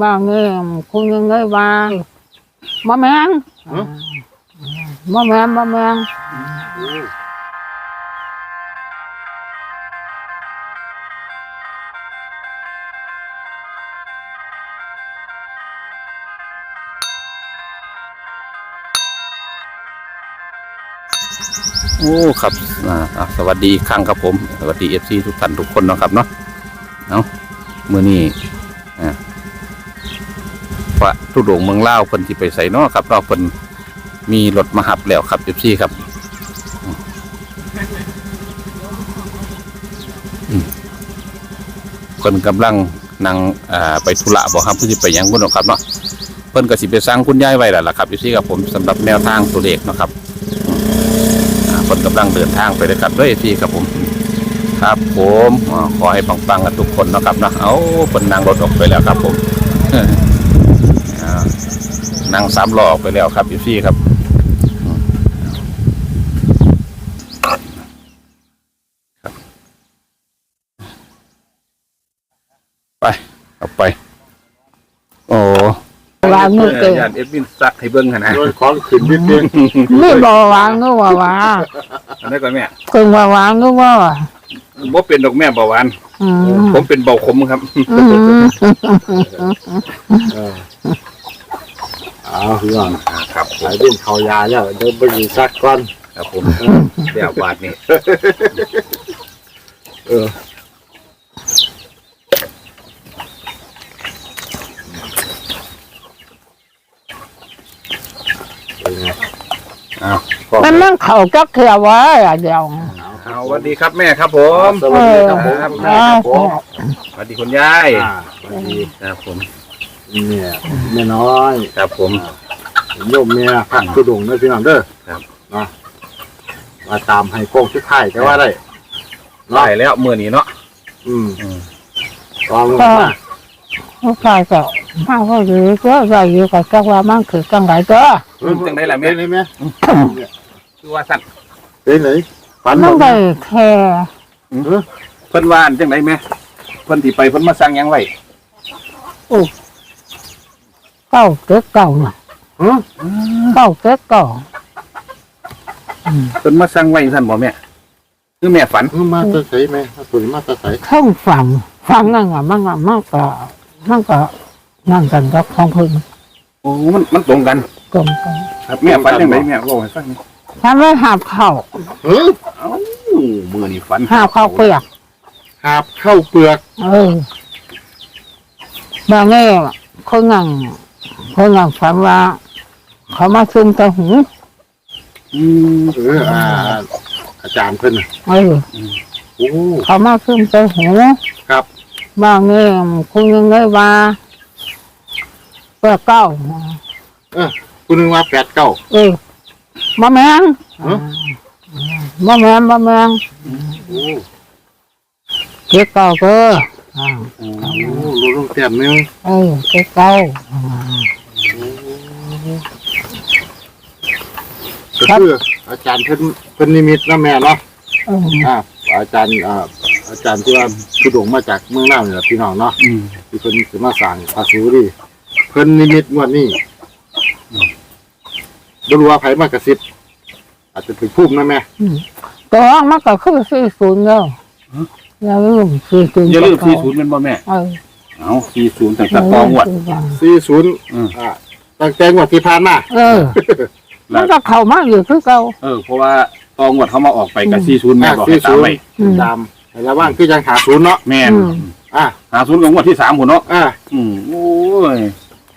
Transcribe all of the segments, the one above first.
ว่าเงี้ยคุณยังไงว่าบ่แมงบ่แมงบ่แมงโอ้ครับอ่าอะสวัสดีอีกครั้งครับผม สวัสดีเอฟซีทุกท่านทุกคนเนาะครับเนาะเอามือนี้อ่า พระทุดงเมืองเล่าเพิ่นที่ไปใส่นาะครับนาะเพิ่นมีรถมาหับแล้วครับเอฟซีครับเพิ่นกำลังนั่งไปธุระบอกครับเพื่อที่ไปยังบุญนะครับเนาะเพิ่นก็สิไปสร้างคุณยายไว้แล้วล่ะครับเอฟซีครับผมสำหรับแนวทางตัวเลขนะครับอ่าคนกำลังเดินทางไปเลยครับด้วยพี่ครับผมครับผมขอให้ปังๆกันทุกคนนะครับนะเอาคนนั่งรถออกไปแล้วครับผม นั่งสามล้อออกไปแล้วครับพี่ครับครับไปเอาไป โอ้วางมือเกินยานเอ็ดวินซักให้เบิ้งหั่นนะโดนของขึ้นนิดนึงไม่บ่วางก็ว่าว่าอันนี้ก่อนแม่เกินว่าวางก็ว่าบ่เป็นดอกแม่เบาหวาน อืมผมเป็นเบาขมครับ อืม เออ เอาพี่น้องครับผสามยดิ้นเขายาแล้วเดินไปยีสักก่อน ครับผมเดี๋ยวบาทนี่เออเป็นไงอ้าวมันนั่งเข่าจักเขียวไว้อะเดียว เอาสวัสดีครับแม่ครับผม สวัสดีครับผมครับแม่ครับผม สวัสดีคุณยายอ่าสวัสดี ครับผม เนี่ยแม่น้อยครับผม โยมเมียผักตุดงเด้อพี่น้องเด้อครับเนาะมาตามให้โค้งชุดไทายก็ว่าได้ได้แล้วมือนี้เนาะอืมอืมลองลงมาลูกชายก็มาก็อยู่ก็ใส่อยู่กับจักว่ามันคือจังไรก็อืมจังได้ล่ะแม่เป็นไหมคือว่าสั่นเป็นไหนฝันมันบ่ได้แค่เพิ่นว่าอันจังไดแม่เพิ่นที่ไปเพิ่นมาสั่งหยังไว้ เก้าเก็ดเก้าน่ะฮะเก้าเก็ดเก้าเพิ่นมาสั่งไว้สั่นบ่แม่คือแม่ฝันเพิ่งมาแตะใสไหมมาตุ๋ยมาแตะใสทั้งฝั่งฝั่งนั่นอะมันอะมันก็มันก็นั่งกันกับของเพึ่งโอ้มันมันตรงกัน กลมกันครับแม่ฝันจังไดแม่เว้าให้ฟังหน่อยทำให้หาบเข่าเฮ้ยเอ้ามื้อนี้ฝันหาบเข่าเปลือก หาบเข้าเปลือก เออบางแง่คนนั่ง คนนั่งฝันว่า เขามาซึมตะหูอืมเอออ่าอาจารย์เพิ่นน่ะเออโอ้ เขามาซึมตะหูครับบางแง่คุณยังไงว่าเปลือกเก้าคุณนึกว่าแปดเก้า เออมะแมงฮะ มะแมงมะแมงโอ้เก็บเก้าเก็อ่าโอ้ลดลงแต้มหนึงเออเก็บเก้าก็คืออาจารย์เพิ่นเพิ่นนิมิตนะแม่เนาะเอออ่าอาจารย์อ่าอาจารย์ที่ว่าผู้ดงมาจากเมืองน่านเนี่ยพี่น้องเนาะอืมที่เพิ่นสิมาสร้างพระสุรีเพิ่นนิมิตงวดนี้บ่รู้ว่าไผมากระซิบอาจจะเป็นภูมินะแม่ ตัวมันก็คือสี่ศูนย์แล้ว อย่าลืมสี่ศูนย์อย่าลืม40แม่นบ่แม่ เออเอา40ตั้งแต่ตองวด40อืม อ่าตั้งแต่งวดที่ผ่านมาเออ มันก็เข้ามาอยู่คือเก่า เออ เพราะว่าตองวดเขามาออกไปกับ40แม่อ่าบอกให้ตามไว้อืม ตามให้ระวังคือจังหาศูนย์เนาะแม่นอืม อ่าหาศูนย์ของงวดที่3พุ่นเนาะอ่าอืมโอ้ย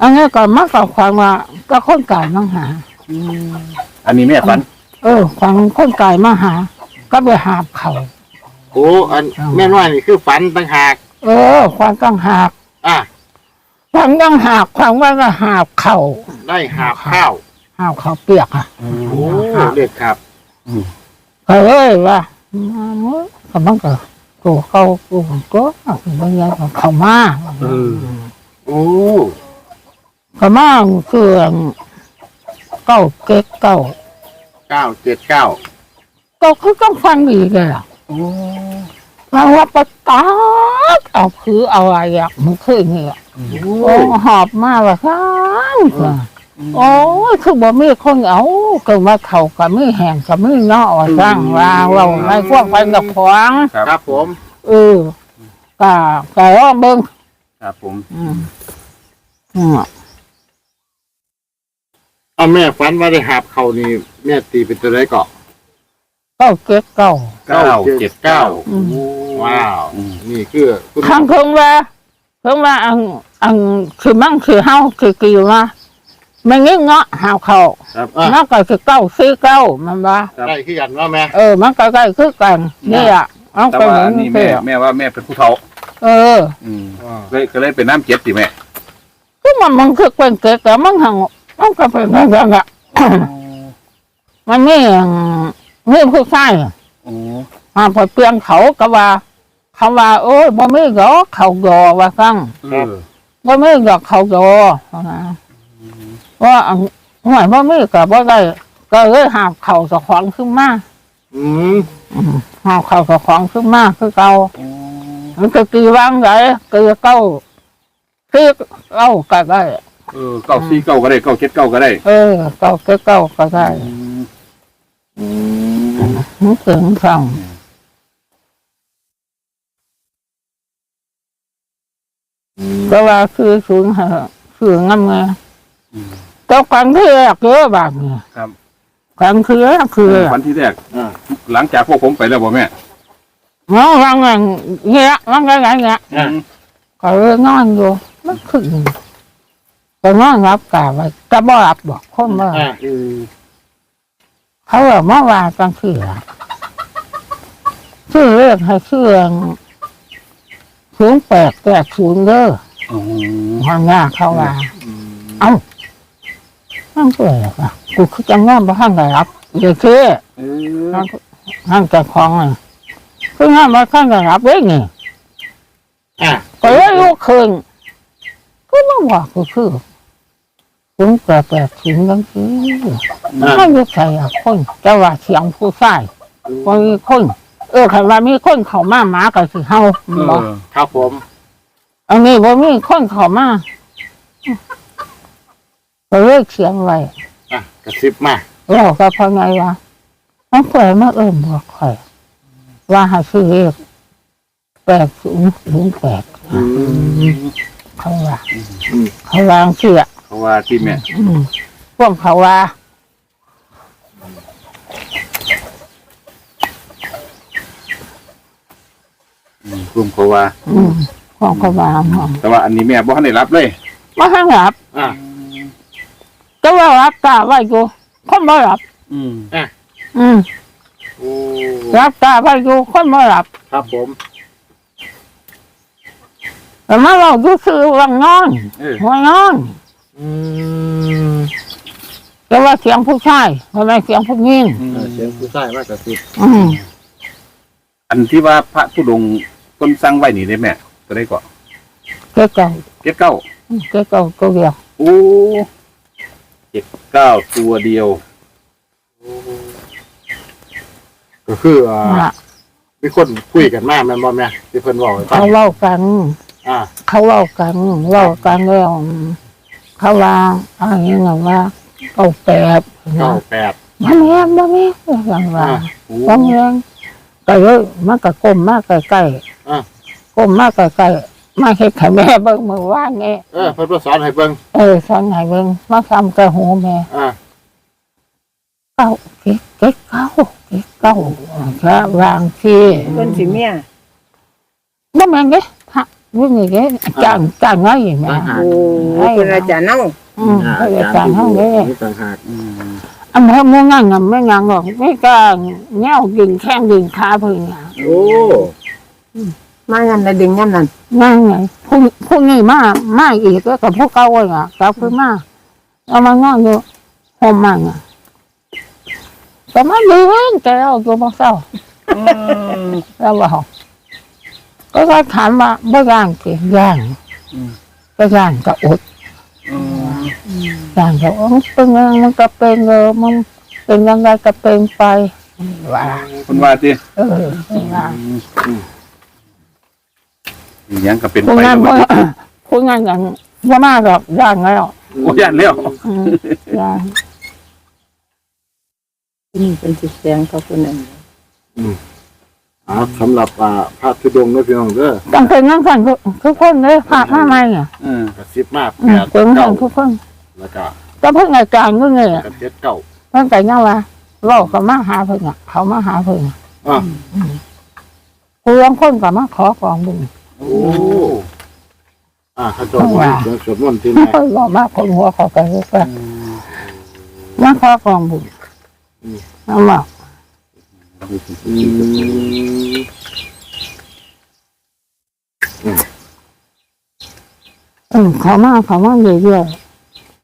อันนี้ก็มันก็ความว่าก็คนกายมาหา อันนี้แม่ฝัน เออฟังคนกายมาหา ก็ไปหาบเขา โอ้อันแม่น้อยนี่คือฝันต่างหาก เออความกังหากอ่าความกังหากความว่าก็หาบเขาได้หาบข้าว หาบเขาเปียกอะโอ้เด็ดครับ ก็เลยว่ามาเมื่อก็มันก็กูเขากูก็บางอย่างก็เข้ามาเออโอ้ก็มาคือเก้าเก็ดเก้าเก้าเจ็ดเก้า ก็คือต้องฟังอีกเลยล่ะโอ้ มันว่าประกาศเอาคือเอาอะไรอะมันคืออย่างเงี้ยโอ้โอ้ยหอบมาว่าซ้ำโอ้ยคือบ่มีคนเอาเกิดว่าเขาก็มีแห่งก็มีเนาะว่าสร้างว่าเราไม่พวกไปกับขวางครับผมเออก็ก็ลองเบิ่งครับผมอืมอืมเอาแม่ฝันว่าได้หาบเขานี่แม่ตีเป็นตัวไรเกาะ เก้าเจ็ดเก้า เก้าเจ็ดเก้าอืม ว้าวนี่คือคุณข้างเพิ่งว่าเพิ่งว่าอังอังคือมั่งคือเฮาคือกี่ว่ามันงี้เงาะหาวเขาครับอะมันก็คือเก้าซื้อเก้ามันว่า ได้คือกันว่าแม่เออ มันก็ใกล้คือกันนี่อะเอาแต่ไปว่าเหมือนนี่เปแม่รี้ยวแม่ว่าแม่เป็นผู้เฒ่าเอออืมอ่าเลยก็เลยเป็นน้ำเจ็ดสิแม่ก็มันมันคือเป็นเกิดแต่มันหังมันก็เป็นอะไรกันอะ มันไม่ไม่ผู้ชายโอ้มาพอเปลี่ยนเขาก็ว่า เขาว่าโอ้ยบ่มีหรอกเขายอว่าฟังเออบ่มีหรอกเขายอว่าว่าอันห่วยบ่มีก็บ่ได้ก็เลยหาบเขาสะของขึ้นมาอืมอืมหาบเขาสะของขึ้นมาคือเก่า โอ้มันก็กี่วางไดกี่เก้าคือเก้าก็ได้ เออเก้าสี่เก้าก็ได้เก้าเจ็ดเก้าก็ได้เออเก้าก็เก้าก็ได้ อืม มันเกิงฟังก็ว่าคือสูงเหอะคืองามไงอืมก็ครั้งที่แรกเยอบางครับครั้งคือแรกคือวันที่แรกหลังจากพวกผมไปแล้วบ่แม่มันวางอย่างเงี้ยมันก็อย่างเงี้ยก็เลยนอนอยู่มันขึ้นก็นอนรับกาไว้ก็บ่รับบอกคนว่า เขาบอกเมื่อวานกลางคืนอะชื่อเรื่องให้ชื่อเรื่องศูนย์แปดแปดศูนย์เด้ออ๋อทางหน้าเขาว่าเอ้านั่นเกิดอะไรกูคือจะงอนไปข้างไหนรับเดี๋ยวคือเออข้างจะคลองอะคืองอนไปข้างไหนรับเว้ยนี่อ่าก็เลยลุกขึ้นก็มาว่ากูคือ ศูนย์แปดแปดศูนย์กังคืออ่าไม่รู้ใครอะคนแต่ว่าเสียงผู้ชายว่ามีคน เออคันว่ามีคนเข้ามาหมาก็สิเฮาเอบ่อครับผม อันนี้บ่มีคนเข้ามาก็เลยเขียนไว้อะกระซิบมาเราก็พอไงวะมันเปิดมาเอิ่มบอกข่อยว่าหาซื้อเลขแปดศูนย์ศูนย์แปดอืมเขาว่าอืมเขาวางเสียเพราะ ว่าที่แม่อืมพวกเขาว่าอืมรวมเพราะว่าอืมพวกเขาว่าแต่ว่าอันนี้แม่บ่ทันได้รับเลยว่าให้รับอ่าก็ว่ารับตาไว้อยู่คนไม่รับ อืมอืมโอ้รับตาไว้อยู่คนไม่รับ ครับผมแต่มาเราดูซื้อวังนอนเออหัวนอน อืมแต่ว่าเสียงผู้ชายทำไมเสียงผู้หญิงเออเสียงผู้ชายมากกระซิบอืมอันที่ว่าพระผู้ดงต้นสั่งไว้นี่ได้แม่ก็ได้ก่อนเจ้าเก่าเจ็ดเก้าเจ้าเก่าตัวเดียวโอ้เจ็ดเก้าตัวเดียวก็คืออ่าน่ะมีคนคุยกันมากแม่นบ่แม่ที่เพิ่นบอกให้ฟังเขาเล่ากัน อ่า เขาเล่ากันเล่ากันแล้ว เขาว่าอะไรเงี้ยว่าเอาแปดเก้านะแปดมันแม่มันแม่อย่างว่าโอ้ต้องแรงก็เลยมันก็ก้มมากใกล้อ่าๆก้มมากใกล้ๆมาเห็นให้แม่เบิ่งมือว่างไงเออเพิ่นมาสอนให้เบิ่งเออสอนให้เบิ่งมาทำกระหูแม่ อ่าเก้าเก๊กเก๊กเก้าเก๊กเก้าก็วางที่เพิ่นสิเมียนั่นแม่งเด้ฮะ วิ่งอย่างเงี้ยจ้างจ้างไว้อย่างเงี้ย โอ้เพิ่นอาจารย์เนาะอืมเขาจะจ้างเขาเลยนี่ต่างหากอืมอันนี้ไม่งั้นไม่งั้นหรอกไม่กล้าแนวดึงแข้งดึงขาเพิ่งอะโอ้มายันได้ดึงยันนั่นนั่นไงพวกพวกนี้มามาอีกก็กับพวกเก่าเลยอะกลับขึ้นมาเอามางอนอยู่ห้องมันอะแต่มาดึงแต่เราตัวมาเศร้าอืมแล้วว่า ก็ก็ถามว่าบ่ย่างเกี่ย่างก็ย่างก็อดอืมย่างก็อดเป็นยังไงมันก็เป็นเออมันเป็นยังไงก็เป็นไปว่าคนว่าติเออว่าอืมยังก็เป็นคนไปงานแล้วก็คนงานอย่างว่ามากหรอกย่างแล้วโอ้ยันแล้วอืมย่างนี่เป็นสิแสงขอบคุณอันนี้อ่าสำหรับอ่าพระธุดงค์นะพี่น้องเด้อต้องเป็นนั่งกันทุกทุกคนเลยพระมาใหม่เนี่ยเออกระซิบมาอืแปมดเป็นนั่เก้างทุกคนแล้วก็แต่เพิ่งอาจารย์ก็เงี้ยกระเจ็ดเก้าเพิ่งแต่ยังว่าเราก็มาหาเพิ่งอะเขามาหาเพิ่งอะอ่าผู้ลางคนก็มาขอกองบุญ โอ้อ่าข้าเจ้าว่าเสียงสวดมนต์ที่ไม่แม่ค่อยบอกมาคนหัวเขาไปเรื่อยๆมาขอกองบุญนั่นแหละอื มอืมเขามาเขามาเรื่อยๆ